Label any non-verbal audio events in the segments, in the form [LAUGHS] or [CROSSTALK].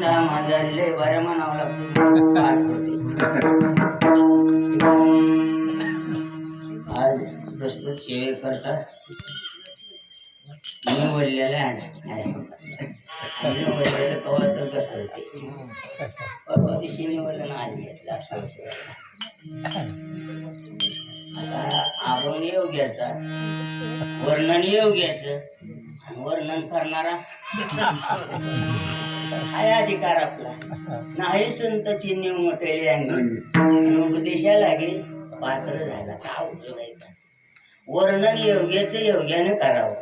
ना माझ्या लय बऱ्या म्हणावं लागतं. आठवते. आज प्रस्तुत सेवे करता मी बोललेलं आज मी बोललेलं कवा तर कसं होते? परवा दिवशी मी बोललं आज घेतला असं आता अभंग योग्याचा वर्णन योग्याचं आणि वर्णन करणारा हाय अधिकार आपला. नाही संत चिन्ह मोठेले आणि उपदेशा लागे पात्र झाला. का उपयोग आहे? वर्णन योग्याचं योग्याने करावं.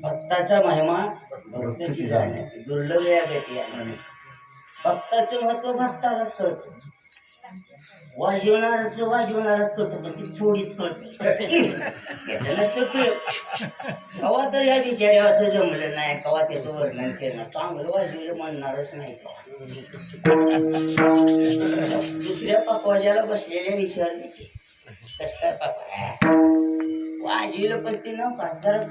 भक्ताचा महिमा भक्ताची जाणीव. दुर्लभ या गती भक्ताचं महत्त्व भक्तालाच कळतं. वाजवणारच वाजवणारच करतो पण ती थोडीच कळतं त्याचं नसतं प्रयोग कवा तर या बिचाऱ्याचं जमलं नाही कवा त्याचं वर्णन केलं. चांगलं वाजवलं म्हणणारच नाही दुसऱ्या पकवाजाला बसलेल्या विचारले की कस काय पकवा वाजवलं पण ते न पात्र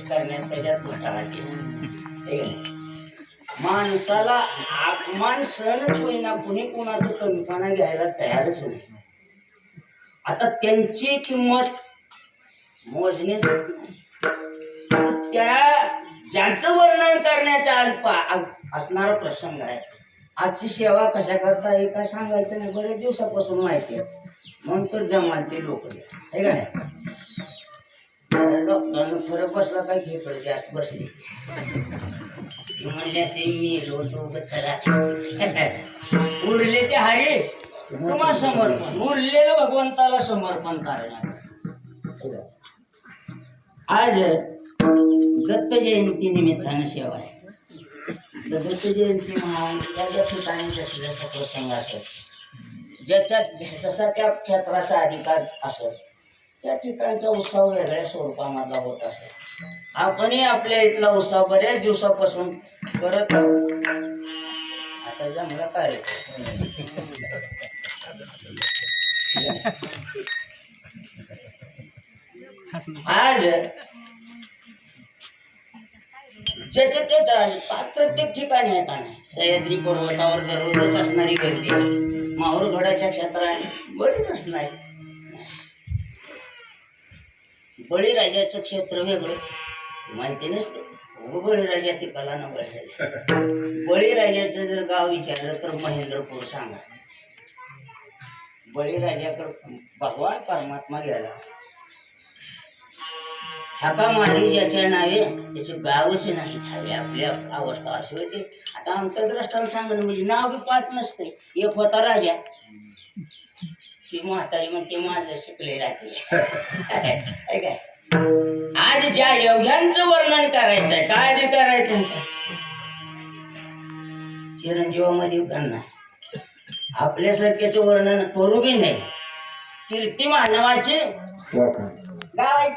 करण्यात त्याच्यात घोटाळा केला. माणसाला अपमान सहनच होईना कुणी कुणाचं कमीपणा घ्यायला तयारच नाही. आता त्यांची किंमत मोजणीच होत नाही. त्या ज्यांचं वर्णन करण्याचा अल्प असणारा प्रसंग आहे. आजची सेवा कशा करता हे काय सांगायचं नाही बरेच दिवसापासून माहिती आहे. म्हणून तर जमाल ते लोक. आहे का नाही? डॉक्टरनं फरक बसला काय घेकडे जास्त बसली. म्हणले असे मी लोटो चला. उरले ते हरीच. तुम्हा समर्पण. उरलेलं भगवंताला समर्पण करणार. आज दत्त जयंती निमित्तानं सेवा आहे. तर दत्त जयंती म्हणून या ठिकाणी जसं जसा प्रसंग असत ज्याच्या जसा त्या क्षेत्राचा अधिकार असत त्या ठिकाणचा उत्सव वेगळ्या स्वरूपामधला होत असे आपणही आपल्या इथला उत्सव बऱ्याच दिवसापासून करत आहोत. आता जमला काय आज ज्याच्या त्याचा आज प्रत्येक ठिकाणी आहे का नाही? सह्याद्री पर्वतावर दररोजच असणारी गर्दी माहूरगडाच्या क्षेत्राने बरीच असणार. बळीराजाचं क्षेत्र वेगळं. माहिती नसते. बळीराजा ते कला न बळीराजा. बळीराजाचं जर गाव विचारलं तर महेंद्रपूर सांगा. बळीराजाकडं भगवान परमात्मा गेला. हाका मांडवी ज्याच्या नावे त्याचे गावच नाही. ठावे आपल्या अवस्था अशी होती. आता आमचं द्रष्टांत सांगणं म्हणजे नाव बी पाठ नसते. एक होता राजा. ती म्हातारी मग ते माझं शिकले राहते [LAUGHS] काय आज ज्या योग्यांचं वर्णन करायचं आहे काय अधिकार आहे त्यांचा? चिरंजीवामध्ये त्यांना आपल्यासारख्याचं वर्णन करू बी नाही कीर्ती मानवाचे गावाचे